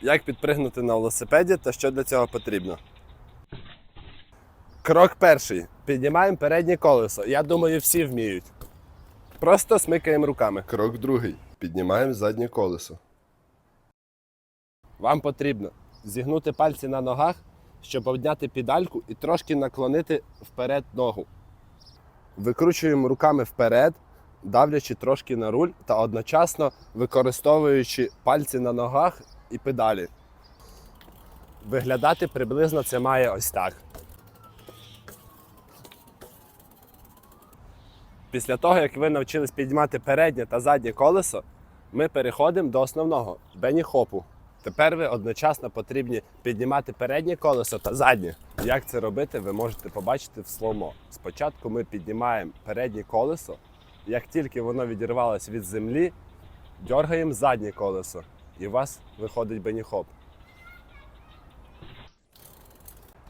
Як підпригнути на велосипеді та що для цього потрібно. Крок перший. Піднімаємо переднє колесо. Я думаю, всі вміють. Просто смикаємо руками. Крок другий. Піднімаємо заднє колесо. Вам потрібно зігнути пальці на ногах, щоб обняти педальку і трошки наклонити вперед ногу. Викручуємо руками вперед, давлячи трошки на руль та одночасно використовуючи пальці на ногах і педалі. Виглядати приблизно це має ось так. Після того, як ви навчились піднімати переднє та заднє колесо, ми переходимо до основного бені-хопу. Тепер ви одночасно потрібні піднімати переднє колесо та заднє. Як це робити, ви можете побачити в сломо. Спочатку ми піднімаємо переднє колесо. Як тільки воно відірвалося від землі, дергаємо заднє колесо, і у вас виходить бені-хоп.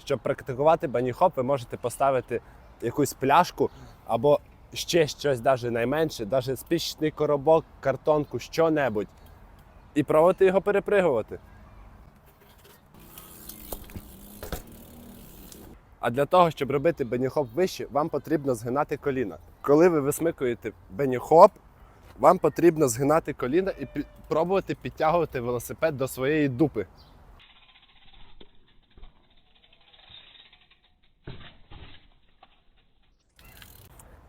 Щоб практикувати баніхоп, ви можете поставити якусь пляшку або ще щось навіть найменше, навіть спічний коробок, картонку, що-небудь, і пробувати його перепригувати. А для того, щоб робити беніхоп вище, вам потрібно згинати коліна. Коли ви висмикуєте беніхоп, вам потрібно згинати коліна і пробувати підтягувати велосипед до своєї дупи.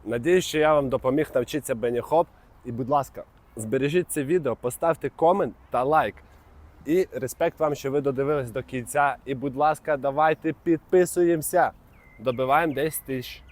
Надіюсь, що я вам допоміг навчитися беніхоп. І, будь ласка, збережіть це відео, поставте комент та лайк. І респект вам, що ви додивились до кінця. І, будь ласка, давайте підписуємося. Добиваємо 10 тисяч.